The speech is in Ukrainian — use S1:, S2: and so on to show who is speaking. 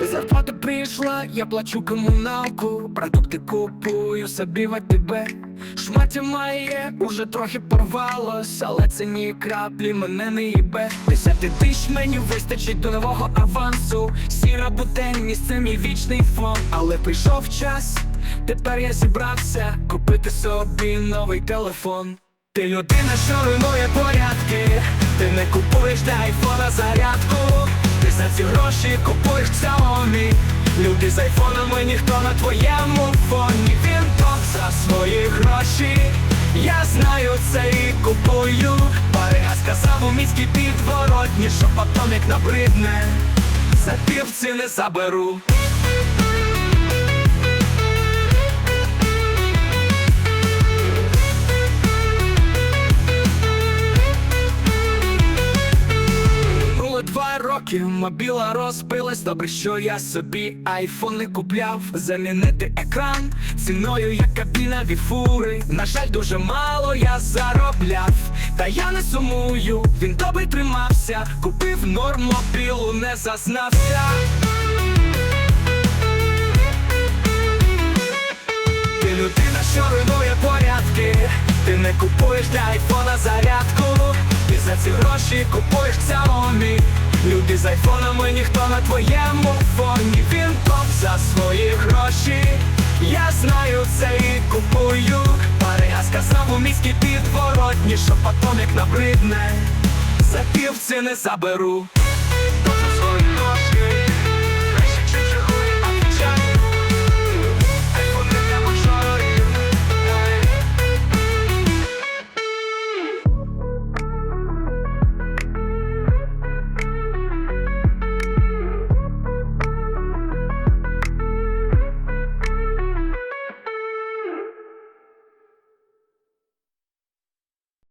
S1: Зарплата прийшла, я плачу комуналку, продукти купую собі в АТБ. Шмаття має, уже трохи порвалось, але це ні краплі мене не їбе. Десяти тисяч мені вистачить до нового авансу. Сіра буденність це мій вічний фон. Але прийшов час, тепер я зібрався Купити собі новий телефон. Ти людина, що руйнує порядки. Ти не купуєш для айфона зарядку ці гроші купуєш Xiaomi. Люди з айфонами ніхто на твоєму фоні. Він топ за свої гроші. Я знаю це і купую. Парига сказав у міській підворотні Що потом як набридне За півці не заберу Роки, мобіла розбилась Добре, що я собі айфон не купляв. Замінити екран ціною, як кабіна віфури. На жаль, дуже мало я заробляв. Та я не сумую, він добре тримався. Купив норм мобілу, не зазнався. Ти людина, що руйнує порядки. Ти не купуєш для айфона зарядку. Ти за ці гроші купуєш Xiaomi айфонами ніхто на твоєму фоні. Він топ за свої гроші. Я знаю це і купую. Парига сказав у міській підворотні Що потом як набридне. За півці не заберу